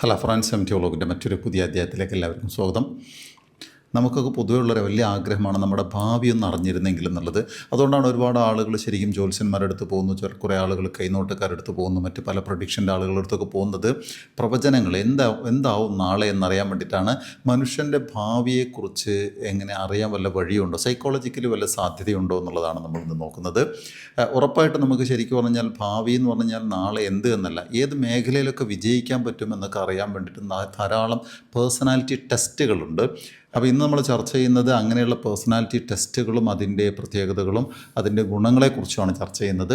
Hello France M ടിയോളോഗിന്റെ മറ്റൊരു പുതിയ അധ്യായത്തിലേക്ക് എല്ലാവർക്കും സ്വാഗതം. നമുക്കൊക്കെ പൊതുവെയുള്ളൊരു വലിയ ആഗ്രഹമാണ് നമ്മുടെ ഭാവി ഒന്ന് അറിഞ്ഞിരുന്നെങ്കിൽ എന്നുള്ളത്. അതുകൊണ്ടാണ് ഒരുപാട് ആളുകൾ ശരിക്കും ജ്യോത്സ്യന്മാരുടെ അടുത്ത് പോകുന്നു ചില കുറേ ആളുകൾ കൈനോട്ടക്കാരുടെ അടുത്ത് പോകുന്നു മറ്റ് പല പ്രൊഡിക്ഷന്റെ ആളുകളുടെ അടുത്തൊക്കെ പോകുന്നത്. പ്രവചനങ്ങൾ എന്താ എന്താവും നാളെ എന്നറിയാൻ വേണ്ടിയിട്ടാണ് മനുഷ്യന്റെ ഭാവിയെക്കുറിച്ച് എങ്ങനെ അറിയാൻ വല്ല വഴിയുണ്ടോ? സൈക്കോളജിക്കലി വല്ല സാധ്യതയുണ്ടോ എന്നുള്ളതാണ് നമ്മൾ ഇന്ന് നോക്കുന്നത്. ഉറപ്പായിട്ട് നമുക്ക് ശരിക്കും പറഞ്ഞാൽ ഭാവി എന്ന് പറഞ്ഞാൽ നാളെ എന്ത് എന്നല്ല ഏത് മേഖലയിലൊക്കെ വിജയിക്കാൻ പറ്റും എന്നൊക്കെ അറിയാൻ വേണ്ടിയിട്ട് ധാരാളം പേഴ്സണാലിറ്റി ടെസ്റ്റുകളുണ്ട്. അപ്പോൾ ഇന്ന് നമ്മൾ ചർച്ച ചെയ്യുന്നത് അങ്ങനെയുള്ള പേഴ്സണാലിറ്റി ടെസ്റ്റുകളും അതിന്റെ പ്രത്യേകതകളും അതിന്റെ ഗുണങ്ങളെക്കുറിച്ചുമാണ് ചർച്ച ചെയ്യുന്നത്.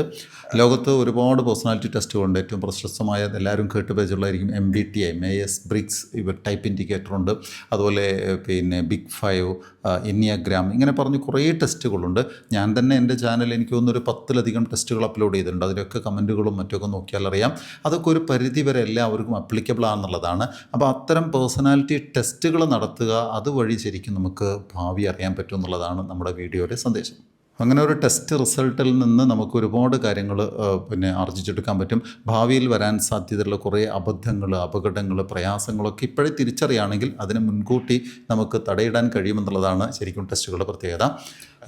ലോകത്ത് ഒരുപാട് പേഴ്സണാലിറ്റി ടെസ്റ്റുകളുണ്ട് ഏറ്റവും പ്രശസ്തമായ എല്ലാവരും കേട്ട് പേജുള്ളതായിരിക്കും M B T I Myers Briggs ഇവ ടൈപ്പ് ഇൻഡിക്കേറ്റർ ഉണ്ട്. അതുപോലെ പിന്നെ ബിഗ് ഫൈവ് ഇന്നിയഗ്രാം ഇങ്ങനെ പറഞ്ഞ് കുറേ ടെസ്റ്റുകളുണ്ട് ഞാൻ തന്നെ എന്റെ ചാനൽ എനിക്ക് തോന്നുന്നൊരു പത്തിലധികം ടെസ്റ്റുകൾ അപ്ലോഡ് ചെയ്തിട്ടുണ്ട്. അതിലൊക്കെ കമന്റുകളും മറ്റൊക്കെ നോക്കിയാൽ അറിയാം. അതൊക്കെ ഒരു പരിധി വരെ എല്ലാവർക്കും അപ്ലിക്കബിൾ ആണെന്നുള്ളതാണ്. അപ്പോൾ അത്തരം പേഴ്സണാലിറ്റി ടെസ്റ്റുകൾ നടത്തുക അതുവഴി ശരിക്കും നമുക്ക് ഭാവി അറിയാൻ പറ്റും എന്നുള്ളതാണ് നമ്മുടെ വീഡിയോയുടെ സന്ദേശം. അങ്ങനെ ഒരു ടെസ്റ്റ് റിസൾട്ടിൽ നിന്ന് നമുക്ക് ഒരുപാട് കാര്യങ്ങൾ പിന്നെ ആർജിച്ചെടുക്കാൻ പറ്റും. ഭാവിയിൽ വരാൻ സാധ്യതയുള്ള കുറേ അബദ്ധങ്ങൾ അപകടങ്ങൾ പ്രയാസങ്ങളൊക്കെ ഇപ്പോഴേ തിരിച്ചറിയുകയാണെങ്കിൽ അതിനെ മുൻകൂട്ടി നമുക്ക് തടയിടാൻ കഴിയുമെന്നുള്ളതാണ് ശരിക്കും ടെസ്റ്റുകളുടെ പ്രത്യേകത.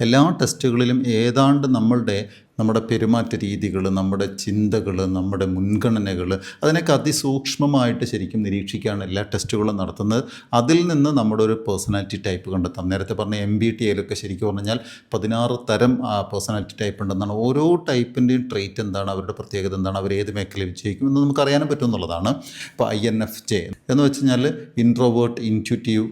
എല്ലാ ടെസ്റ്റുകളിലും ഏതാണ്ട് നമ്മളുടെ നമ്മുടെ പെരുമാറ്റ രീതികൾ നമ്മുടെ ചിന്തകൾ നമ്മുടെ മുൻഗണനകൾ അതിനൊക്കെ അതിസൂക്ഷ്മമായിട്ട് ശരിക്കും നിരീക്ഷിക്കുകയാണ് എല്ലാ ടെസ്റ്റുകളും നടത്തുന്നത്. അതിൽ നിന്ന് നമ്മുടെ ഒരു പേഴ്സണാലിറ്റി ടൈപ്പ് കണ്ടെത്താം. നേരത്തെ പറഞ്ഞ എം ബി ടി ഐയിലൊക്കെ ശരിക്കും പറഞ്ഞാൽ പതിനാറ് തരം പേഴ്സണാലിറ്റി ടൈപ്പ് ഉണ്ടെന്നാണ്. ഓരോ ടൈപ്പിന്റെയും ട്രേറ്റ് എന്താണ് അവരുടെ പ്രത്യേകത എന്താണ് അവർ ഏത് മേഖലയിൽ വിജയിക്കും എന്ന് നമുക്ക് അറിയാനും പറ്റും എന്നുള്ളതാണ് ഇപ്പോൾ ഐ എൻ എഫ് ജെ എന്ന് വെച്ച് കഴിഞ്ഞാൽ ഇൻട്രോവേർട്ട് ഇന്റ്യൂട്ടീവ്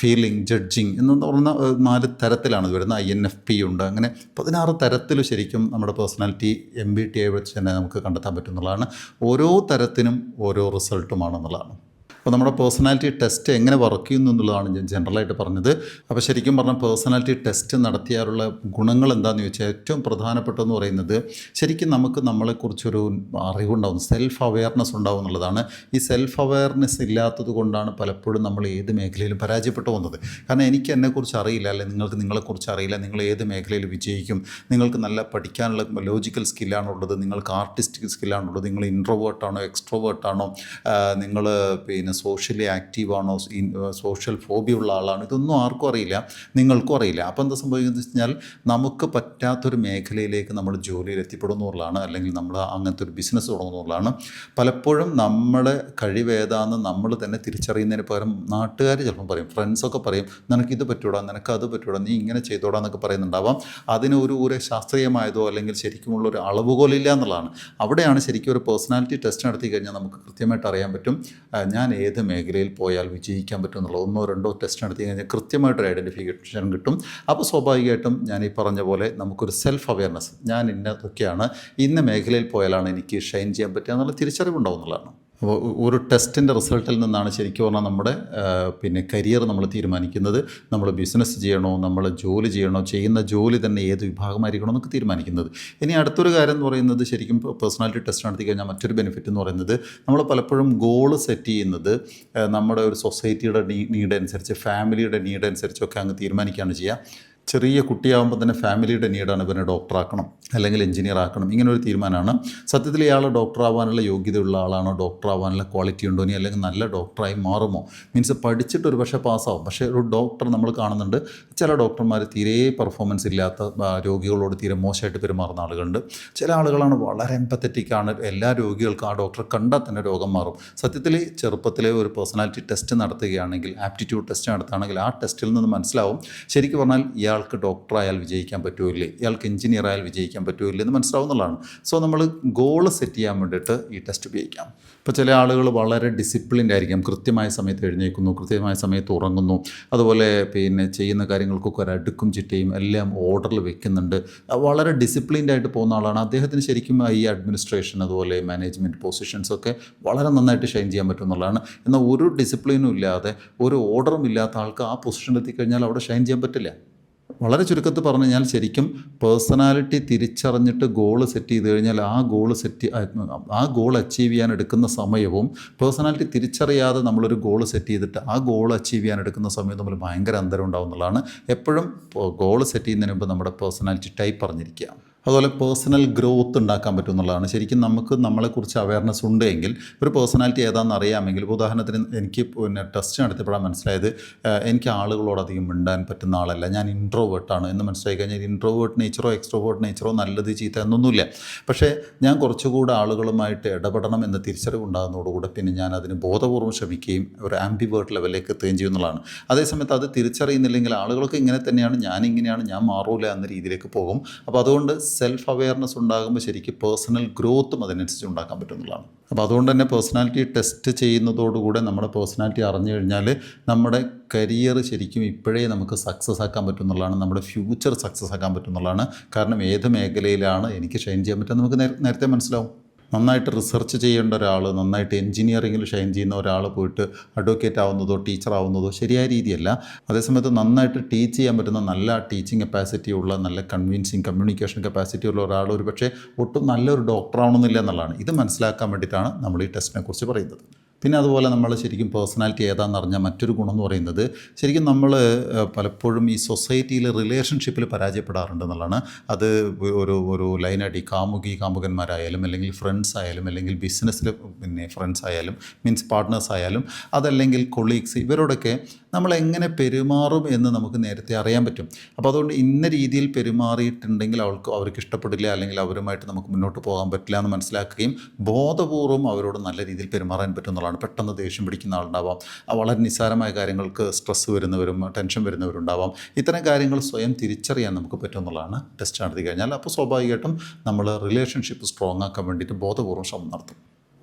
ഫീലിംഗ് ജഡ്ജിങ് എന്ന് പറഞ്ഞ നാല് തരത്തിലാണ് വരുന്നത്. ഐ എൻ എഫ് പി ഉണ്ട്. അങ്ങനെ പതിനാറ് തരത്തിൽ ശരിക്കും നമ്മുടെ personality M B T I വെച്ച് തന്നെ നമുക്ക് കണ്ടെത്താൻ പറ്റുന്നതാണ് ഓരോ തരത്തിനും ഓരോ റിസൾട്ടുമാണെന്നുള്ളതാണ്. അപ്പോൾ നമ്മുടെ പേഴ്സണാലിറ്റി ടെസ്റ്റ് എങ്ങനെ വർക്ക് ചെയ്യുന്നു എന്നുള്ളതാണ് ഞാൻ ജനറലായിട്ട് പറഞ്ഞത്. അപ്പോൾ ശരിക്കും പറഞ്ഞാൽ പേഴ്സണാലിറ്റി ടെസ്റ്റ് നടത്തിയാലുള്ള ഗുണങ്ങൾ എന്താണെന്ന് ചോദിച്ചാൽ ഏറ്റവും പ്രധാനപ്പെട്ടതെന്ന് പറയുന്നത് ശരിക്കും നമുക്ക് നമ്മളെക്കുറിച്ചൊരു അറിവുണ്ടാവും സെൽഫ് അവെയർനെസ് ഉണ്ടാവും എന്നുള്ളതാണ്. ഈ സെൽഫ് അവെയർനെസ് ഇല്ലാത്തത് കൊണ്ടാണ് പലപ്പോഴും നമ്മൾ ഏത് മേഖലയിലും പരാജയപ്പെട്ടു പോകുന്നത്. കാരണം എനിക്ക് എന്നെക്കുറിച്ച് അറിയില്ല അല്ലെങ്കിൽ നിങ്ങൾക്ക് നിങ്ങളെക്കുറിച്ച് അറിയില്ല നിങ്ങൾ ഏത് മേഖലയിൽ വിജയിക്കും നിങ്ങൾക്ക് നല്ല പഠിക്കാനുള്ള ലോജിക്കൽ സ്കില്ലാണുള്ളത് നിങ്ങൾക്ക് ആർട്ടിസ്റ്റിക് സ്കില്ലാണുള്ളത് നിങ്ങൾ ഇൻട്രോവേർട്ടാണോ എക്സ്ട്രോവേർട്ടാണോ നിങ്ങൾ പിന്നെ സോഷ്യലി ആക്റ്റീവാണോ സോഷ്യൽ ഫോബിയ ഉള്ള ആളാണോ ഇതൊന്നും ആർക്കും അറിയില്ല നിങ്ങൾക്കും അറിയില്ല. അപ്പോൾ എന്താ സംഭവിക്കുന്നത് വെച്ച് കഴിഞ്ഞാൽ നമുക്ക് പറ്റാത്തൊരു മേഖലയിലേക്ക് നമ്മൾ ജോലിയിൽ എത്തിപ്പെടുന്നുള്ളതാണ് അല്ലെങ്കിൽ നമ്മൾ അങ്ങനത്തെ ഒരു ബിസിനസ് തുടങ്ങുന്നുള്ളതാണ് പലപ്പോഴും നമ്മളെ കഴിവേതാന്ന് നമ്മൾ തന്നെ തിരിച്ചറിയുന്നതിന് പകരം നാട്ടുകാർ ചിലപ്പം പറയും ഫ്രണ്ട്സൊക്കെ പറയും നിനക്ക് ഇത് പറ്റൂടാ നിനക്ക് അത് പറ്റൂടാ നീ ഇങ്ങനെ ചെയ്തോടാ എന്നൊക്കെ പറയുന്നുണ്ടാവാം. അതിന് ഒരു ഒരു ശാസ്ത്രീയമായതോ അല്ലെങ്കിൽ ശരിക്കുമുള്ള ഒരു അളവുകോലില്ല എന്നുള്ളതാണ്. അവിടെയാണ് ശരിക്കും ഒരു പേഴ്സണാലിറ്റി ടെസ്റ്റ് നടത്തി കഴിഞ്ഞാൽ നമുക്ക് കൃത്യമായിട്ട് അറിയാൻ പറ്റും. ഞാൻ ഏത് മേഖലയിൽ പോയാൽ വിജയിക്കാൻ പറ്റും എന്നുള്ള ഒന്നോ രണ്ടോ ടെസ്റ്റ് നടത്തി കഴിഞ്ഞാൽ കൃത്യമായിട്ടൊരു ഐഡന്റിഫിക്കേഷൻ കിട്ടും. അപ്പോൾ സ്വാഭാവികമായിട്ടും ഞാൻ ഈ പറഞ്ഞ പോലെ നമുക്കൊരു സെൽഫ് അവയർനെസ് ഞാൻ ഇന്നതൊക്കെയാണ് ഇന്ന മേഖലയിൽ പോയാലാണ് എനിക്ക് ഷൈൻ ചെയ്യാൻ പറ്റുക എന്നുള്ള തിരിച്ചറിവുണ്ടാവും എന്നുള്ളതാണ്. അപ്പോൾ ഒരു ടെസ്റ്റിന്റെ റിസൾട്ടിൽ നിന്നാണ് ശരിക്കും പറഞ്ഞാൽ നമ്മുടെ പിന്നെ കരിയർ നമ്മൾ തീരുമാനിക്കുന്നത്. നമ്മൾ ബിസിനസ് ചെയ്യണോ നമ്മൾ ജോലി ചെയ്യണോ ചെയ്യുന്ന ജോലി തന്നെ ഏത് വിഭാഗമായിരിക്കണം എന്നൊക്കെ തീരുമാനിക്കുന്നത്. ഇനി അടുത്തൊരു കാര്യം എന്ന് പറയുന്നത് ശരിക്കും പേഴ്സണാലിറ്റി ടെസ്റ്റ് നടത്തി കഴിഞ്ഞാൽ മറ്റൊരു ബെനിഫിറ്റ് എന്ന് പറയുന്നത് നമ്മൾ പലപ്പോഴും ഗോൾ സെറ്റ് ചെയ്യുന്നത് നമ്മുടെ ഒരു സൊസൈറ്റിയുടെ നീഡ് അനുസരിച്ച് ഫാമിലിയുടെ നീഡ് അനുസരിച്ചൊക്കെ അങ്ങ് തീരുമാനിക്കുകയാണ് ചെയ്യുക. ചെറിയ കുട്ടിയാകുമ്പോൾ തന്നെ ഫാമിലിയുടെ നീഡാണ് ഇവനെ ഡോക്ടറാക്കണം അല്ലെങ്കിൽ എഞ്ചിനീയർ ആക്കണം. ഇങ്ങനെ ഒരു തീരുമാനമാണ്. സത്യത്തിൽ ഇയാൾ ഡോക്ടർ ആവാനുള്ള യോഗ്യതയുള്ള ആളാണോ? ഡോക്ടർ ആവാനുള്ള ക്വാളിറ്റി ഉണ്ടോ ഇനി? അല്ലെങ്കിൽ നല്ല ഡോക്ടറായി മാറുമോ? മീൻസ് പഠിച്ചിട്ട് ഒരു പക്ഷേ പാസ്സാവും. പക്ഷേ ഒരു ഡോക്ടർ നമ്മൾ കാണുന്നുണ്ട്. ചില ഡോക്ടർമാർ തീരെ പെർഫോമൻസ് ഇല്ലാത്ത രോഗികളോട് തീരെ മോശമായിട്ട് പെരുമാറുന്ന ആളുകളുണ്ട്. ചില ആളുകളാണ് വളരെ എമ്പത്തറ്റിക് ആണ്. എല്ലാ രോഗികൾക്കും ആ ഡോക്ടറെ കണ്ടാൽ തന്നെ രോഗം മാറും. സത്യത്തിൽ ചെറുപ്പത്തിലെ ഒരു പേഴ്സണാലിറ്റി ടെസ്റ്റ് നടത്തുകയാണെങ്കിൽ ആപ്റ്റിറ്റ്യൂഡ് ടെസ്റ്റ് നടത്തുകയാണെങ്കിൽ ആ ടെസ്റ്റിൽ നിന്ന് മനസ്സിലാവും. ശരിക്കും പറഞ്ഞാൽ ഇയാൾക്ക് ഡോക്ടറായാൽ വിജയിക്കാൻ പറ്റുമോ ഇല്ലേ? ഇയാൾക്ക് എഞ്ചിനീയർ ആയാൽ വിജയിക്കാൻ പറ്റുമോ ഇല്ലേ എന്ന് മനസ്സിലാവുന്നതാണ്. സോ നമ്മൾ ഗോൾ സെറ്റ് ചെയ്യാൻ വേണ്ടിയിട്ട് ഈ ടെസ്റ്റ് ഉപയോഗിക്കാം. ഇപ്പോൾ ചില ആളുകൾ വളരെ ഡിസിപ്ലിൻഡ് ആയിരിക്കാം. കൃത്യമായ സമയത്ത് എഴുന്നേൽക്കുന്നു കൃത്യമായ സമയത്ത് ഉറങ്ങുന്നു. അതുപോലെ പിന്നെ ചെയ്യുന്ന കാര്യങ്ങൾക്കൊക്കെ ഒരു അടുക്കും ചിട്ടയും എല്ലാം ഓർഡറിൽ വെക്കുന്നുണ്ട്. വളരെ ഡിസിപ്ലിൻഡ് ആയിട്ട് പോകുന്ന ആളാണ്. അദ്ദേഹത്തിന് ശരിക്കും ഈ അഡ്മിനിസ്ട്രേഷൻ അതുപോലെ മാനേജ്മെന്റ് പൊസിഷൻസ് ഒക്കെ വളരെ നന്നായിട്ട് ഷൈൻ ചെയ്യാൻ പറ്റും എന്നുള്ളതാണ്. എന്നാൽ ഒരു ഡിസിപ്ലിനും ഇല്ലാതെ ഒരു ഓർഡറും ഇല്ലാത്ത ആൾക്ക് ആ പൊസിഷനിലെത്തി എത്തിക്കഴിഞ്ഞാൽ അവിടെ ഷൈൻ ചെയ്യാൻ പറ്റില്ല. വളരെ ചുരുക്കത്തിൽ പറഞ്ഞു കഴിഞ്ഞാൽ ശരിക്കും പേഴ്സണാലിറ്റി തിരിച്ചറിഞ്ഞിട്ട് ഗോൾ സെറ്റ് ചെയ്ത് കഴിഞ്ഞാൽ ആ ഗോൾ സെറ്റ് ആ ഗോൾ അച്ചീവ് ചെയ്യാൻ എടുക്കുന്ന സമയവും പേഴ്സണാലിറ്റി തിരിച്ചറിയാതെ നമ്മളൊരു ഗോൾ സെറ്റ് ചെയ്തിട്ട് ആ ഗോൾ അച്ചീവ് ചെയ്യാൻ എടുക്കുന്ന സമയം തമ്മിൽ ഭയങ്കര അന്തരം ഉണ്ടാവുന്നതാണ് എപ്പോഴും ഗോൾ സെറ്റ് ചെയ്യുന്നതിന് മുമ്പ് നമ്മുടെ പേഴ്സണാലിറ്റി ടൈപ്പ് അറിഞ്ഞിരിക്കുക. അതുപോലെ പേഴ്സണൽ ഗ്രോത്ത് ഉണ്ടാക്കാൻ പറ്റും എന്നുള്ളതാണ്. ശരിക്കും നമുക്ക് നമ്മളെക്കുറിച്ച് അവയർനെസ് ഉണ്ടെങ്കിൽ ഒരു പേഴ്സണാലിറ്റി ഏതാണെന്ന് അറിയാമെങ്കിൽ ഉദാഹരണത്തിന് എനിക്ക് പിന്നെ ടെസ്റ്റ് നടത്തിയപ്പോഴാണ് മനസ്സിലായത് എനിക്ക് ആളുകളോട് അധികം മിണ്ടാൻ പറ്റുന്ന ആളല്ല. ഞാൻ ഇൻട്രോവേർട്ടാണ് എന്ന് മനസ്സിലായി കഴിഞ്ഞാൽ ഇൻട്രോവേർട്ട് നേച്ചറോ എക്സ്ട്രോവേർട്ട് നേച്ചറോ നല്ലത് ചീത്ത എന്നൊന്നുമില്ല. പക്ഷേ ഞാൻ കുറച്ചുകൂടെ ആളുകളുമായിട്ട് ഇടപെടണം എന്ന തിരിച്ചറിവ് ഉണ്ടാകുന്നതോടുകൂടെ പിന്നെ ഞാൻ അതിന് ബോധപൂർവം ശ്രമിക്കുകയും ഒരു ആംബിവേർട്ട് ലെവലിലേക്ക് എത്തുകയും ചെയ്യുന്നതാണ് അതേസമയത്ത് അത് തിരിച്ചറിയുന്നില്ലെങ്കിൽ ആളുകൾക്ക് ഇങ്ങനെ തന്നെയാണ് ഞാൻ ഇങ്ങനെയാണ് ഞാൻ മാറൂല എന്ന രീതിയിലേക്ക് പോകും. അപ്പോൾ അതുകൊണ്ട് സെൽഫ് അവെയർനെസ് ഉണ്ടാകുമ്പോൾ ശരിക്കും പേഴ്സണൽ ഗ്രോത്തും അതിനനുസരിച്ച് ഉണ്ടാക്കാൻ പറ്റുന്നതാണ് അപ്പോൾ അതുകൊണ്ട് തന്നെ പേഴ്സണാലിറ്റി ടെസ്റ്റ് ചെയ്യുന്നതോടുകൂടെ നമ്മുടെ പേഴ്സണാലിറ്റി അറിഞ്ഞു കഴിഞ്ഞാൽ നമ്മുടെ കരിയർ ശരിക്കും ഇപ്പോഴേ നമുക്ക് സക്സസ് ആക്കാൻ പറ്റുന്നുള്ളതാണ് നമ്മുടെ ഫ്യൂച്ചർ സക്സസ് ആക്കാൻ പറ്റുന്നുള്ളതാണ് കാരണം ഏത് മേഖലയിലാണ് എനിക്ക് ഷൈൻ ചെയ്യാൻ പറ്റുക നമുക്ക് നേരത്തെ മനസ്സിലാവും. നന്നായിട്ട് റിസർച്ച് ചെയ്യേണ്ട ഒരാൾ നന്നായിട്ട് എൻജിനീയറിങ്ങിൽ ഷൈൻ ചെയ്യുന്ന ഒരാൾ പോയിട്ട് അഡ്വക്കേറ്റ് ആവുന്നതോ ടീച്ചർ ആവുന്നതോ ശരിയായ രീതിയല്ല. അതേസമയത്ത് നന്നായിട്ട് ടീച്ച് ചെയ്യാൻ പറ്റുന്ന നല്ല ടീച്ചിങ് കപ്പാസിറ്റി ഉള്ള നല്ല കൺവിൻസിങ് കമ്മ്യൂണിക്കേഷൻ കപ്പാസിറ്റി ഉള്ള ഒരാൾ ഒരു പക്ഷേ ഒട്ടും നല്ലൊരു ഡോക്ടർ ആവണമെന്നില്ല എന്നുള്ളതാണ്. ഇത് മനസ്സിലാക്കാൻ വേണ്ടിയിട്ടാണ് നമ്മൾ ഈ ടെസ്റ്റിനെ കുറിച്ച് പറയുന്നത്. പിന്നെ അതുപോലെ നമ്മൾ ശരിക്കും പേഴ്സണാലിറ്റി ഏതാണെന്ന് അറിഞ്ഞാൽ മറ്റൊരു ഗുണം എന്ന് പറയുന്നത് ശരിക്കും നമ്മൾ പലപ്പോഴും ഈ സൊസൈറ്റിയിലെ റിലേഷൻഷിപ്പിൽ പരാജയപ്പെടാറുണ്ട് എന്നുള്ളതാണ്. അത് ഒരു ഒരു ലൈനായിട്ട് ഈ കാമുകി കാമുകന്മാരായാലും അല്ലെങ്കിൽ ഫ്രണ്ട്സ് ആയാലും അല്ലെങ്കിൽ ബിസിനസ്സിൽ പിന്നെ ഫ്രണ്ട്സ് ആയാലും മീൻസ് പാർട്ട്നേഴ്സ് ആയാലും അതല്ലെങ്കിൽ കൊളീഗ്സ് ഇവരോടൊക്കെ നമ്മൾ എങ്ങനെ പെരുമാറും എന്ന് നമുക്ക് നേരത്തെ അറിയാൻ പറ്റും. അപ്പോൾ അതുകൊണ്ട് ഇന്ന രീതിയിൽ പെരുമാറിയിട്ടുണ്ടെങ്കിൽ അവൾക്ക് അവർക്ക് ഇഷ്ടപ്പെടില്ല അല്ലെങ്കിൽ അവരുമായിട്ട് നമുക്ക് മുന്നോട്ട് പോകാൻ പറ്റില്ല എന്ന് മനസ്സിലാക്കുകയും ബോധപൂർവം അവരോട് നല്ല രീതിയിൽ പെരുമാറാൻ പറ്റുന്നതാണ് പെട്ടെന്ന് ദേഷ്യം പിടിക്കുന്ന ആളുണ്ടാവാം. വളരെ നിസ്സാരമായ കാര്യങ്ങൾക്ക് സ്ട്രെസ്സ് വരുന്നവരും ടെൻഷൻ വരുന്നവരുണ്ടാവാം. ഇത്തരം കാര്യങ്ങൾ സ്വയം തിരിച്ചറിയാൻ നമുക്ക് പറ്റുമെന്നുള്ളതാണ് ടെസ്റ്റ് നടത്തി കഴിഞ്ഞാൽ. അപ്പോൾ സ്വാഭാവികമായിട്ടും നമ്മൾ റിലേഷൻഷിപ്പ് സ്ട്രോങ് ആക്കാൻ വേണ്ടിയിട്ട് ബോധപൂർവം ശ്രമം നടത്തും.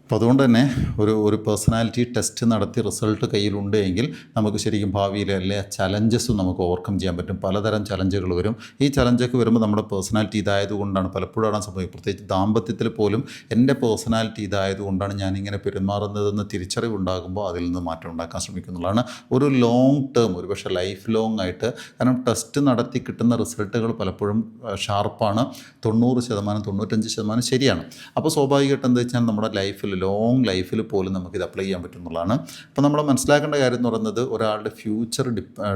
അപ്പോൾ അതുകൊണ്ട് തന്നെ ഒരു ഒരു പേഴ്സണാലിറ്റി ടെസ്റ്റ് നടത്തി റിസൾട്ട് കയ്യിലുണ്ട് എങ്കിൽ നമുക്ക് ശരിക്കും ഭാവിയിൽ എല്ലാ ചലഞ്ചസും നമുക്ക് ഓവർകം ചെയ്യാൻ പറ്റും. പലതരം ചലഞ്ചുകൾ വരും. ഈ ചലഞ്ചൊക്കെ വരുമ്പോൾ നമ്മുടെ പേഴ്സണാലിറ്റി ഇതായതുകൊണ്ടാണ് പലപ്പോഴാണ് സംഭവിക്കുന്നത് പ്രത്യേകിച്ച് ദാമ്പത്യത്തിൽ പോലും എന്റെ പേഴ്സണാലിറ്റി ഇതായതുകൊണ്ടാണ് ഞാനിങ്ങനെ പെരുമാറുന്നതെന്ന് തിരിച്ചറിവുണ്ടാകുമ്പോൾ അതിൽ നിന്ന് മാറ്റം ഉണ്ടാക്കാൻ ശ്രമിക്കുന്നുള്ളതാണ് ഒരു ലോങ് ടേം ഒരു പക്ഷേ ലൈഫ് ലോങ് ആയിട്ട് കാരണം ടെസ്റ്റ് നടത്തി കിട്ടുന്ന റിസൾട്ടുകൾ പലപ്പോഴും ഷാർപ്പാണ് തൊണ്ണൂറ് ശതമാനം തൊണ്ണൂറ്റഞ്ച് ശതമാനം ശരിയാണ്. അപ്പോൾ സ്വാഭാവികമായിട്ട് എന്താ വെച്ചാൽ നമ്മുടെ ലൈഫിൽ ലോങ് ലൈഫിൽ പോലും ഇത് അപ്ലൈ ചെയ്യാൻ പറ്റുന്നതാണ് അപ്പോൾ നമ്മൾ മനസ്സിലാക്കേണ്ട കാര്യം എന്ന് പറയുന്നത് ഒരാളുടെ ഫ്യൂച്ചർ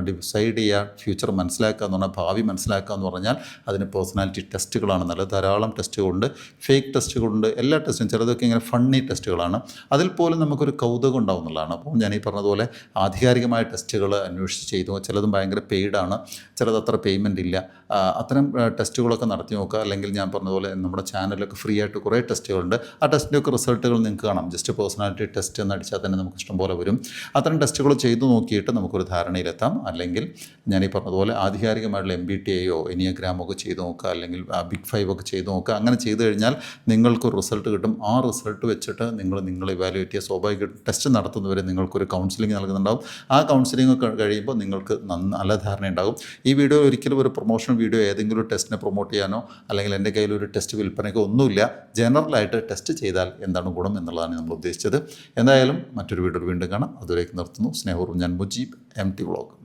ഡിസൈഡ് ചെയ്യുക ഫ്യൂച്ചർ മനസ്സിലാക്കുക എന്ന് പറഞ്ഞാൽ ഭാവി മനസ്സിലാക്കുക എന്ന് പറഞ്ഞാൽ അതിന് പേഴ്സണാലിറ്റി ടെസ്റ്റുകളാണ് നല്ലത്. ധാരാളം ടെസ്റ്റുകളുണ്ട് ഫേക്ക് ടെസ്റ്റുകളുണ്ട് എല്ലാ ടെസ്റ്റും ചിലതൊക്കെ ഇങ്ങനെ ഫണ്ണി ടെസ്റ്റുകളാണ് അതിൽ പോലും നമുക്കൊരു കൗതുകം ഉണ്ടാവും എന്നുള്ളതാണ് അപ്പോൾ ഞാൻ ഈ പറഞ്ഞതുപോലെ ആധികാരികമായ ടെസ്റ്റുകൾ അന്വേഷിച്ച് ചെയ്തു. ചിലതും ഭയങ്കര പെയ്ഡാണ് ചിലത് അത്ര പേയ്മെന്റ് ഇല്ല. അത്തരം ടെസ്റ്റുകളൊക്കെ നടത്തി നോക്കുക. അല്ലെങ്കിൽ ഞാൻ പറഞ്ഞതുപോലെ നമ്മുടെ ചാനലിലൊക്കെ ഫ്രീ ആയിട്ട് കുറേ ടെസ്റ്റുകളുണ്ട് ആ ടെസ്റ്റിന്റെയൊക്കെ റിസൾട്ടുകൾ നിങ്ങൾക്ക് കാണാം. ജസ്റ്റ് പേഴ്സണാലിറ്റി ടെസ്റ്റ് എന്ന് അടിച്ചാൽ തന്നെ നമുക്ക് ഇഷ്ടംപോലെ വരും. അത്തരം ടെസ്റ്റുകൾ ചെയ്തു നോക്കിയിട്ട് നമുക്കൊരു ധാരണയിലെത്താം. അല്ലെങ്കിൽ ഞാൻ ഈ പറഞ്ഞതുപോലെ ആധികാരികമായിട്ടുള്ള എം ബി ടി എയോ എനിയഗ്രാമോ ഒക്കെ ചെയ്ത് നോക്കുക അല്ലെങ്കിൽ ബിഗ് ഫൈവ് ഒക്കെ ചെയ്തു നോക്കുക. അങ്ങനെ ചെയ്തു കഴിഞ്ഞാൽ നിങ്ങൾക്കൊരു റിസൾട്ട് കിട്ടും. ആ റിസൾട്ട് വെച്ചിട്ട് നിങ്ങൾ നിങ്ങൾ ഇവാലുവേറ്റ് ചെയ്യുക. സ്വാഭാവിക ടെസ്റ്റ് നടത്തുന്നവരെ നിങ്ങൾക്കൊരു കൗൺസിലിംഗ് നൽകുന്നുണ്ടാവും. ആ കൗൺസിലിംഗ് ഒക്കെ കഴിയുമ്പോൾ നിങ്ങൾക്ക് നല്ല ധാരണ ഉണ്ടാകും. ഈ വീഡിയോ ഒരിക്കലും ഒരു പ്രൊമോഷൻ വീഡിയോ ഏതെങ്കിലും ഒരു ടെസ്റ്റിനെ പ്രൊമോട്ട് ചെയ്യാനോ അല്ലെങ്കിൽ എന്റെ കയ്യിൽ ഒരു ടെസ്റ്റ് വിൽപ്പനയ്ക്കോ ഒന്നുമില്ല. ജനറലായിട്ട് ടെസ്റ്റ് ചെയ്താൽ എന്താണ് ഗുണം എന്നുള്ളതാണ് നമ്മൾ ഉദ്ദേശിച്ചത്. എന്തായാലും മറ്റൊരു വീഡിയോ വീണ്ടും കാണാം. അതുവരേക്ക് നിർത്തുന്നു. സ്നേഹപൂർവം ഞാൻ മുജീബ് എം ടി വ്ളോഗ്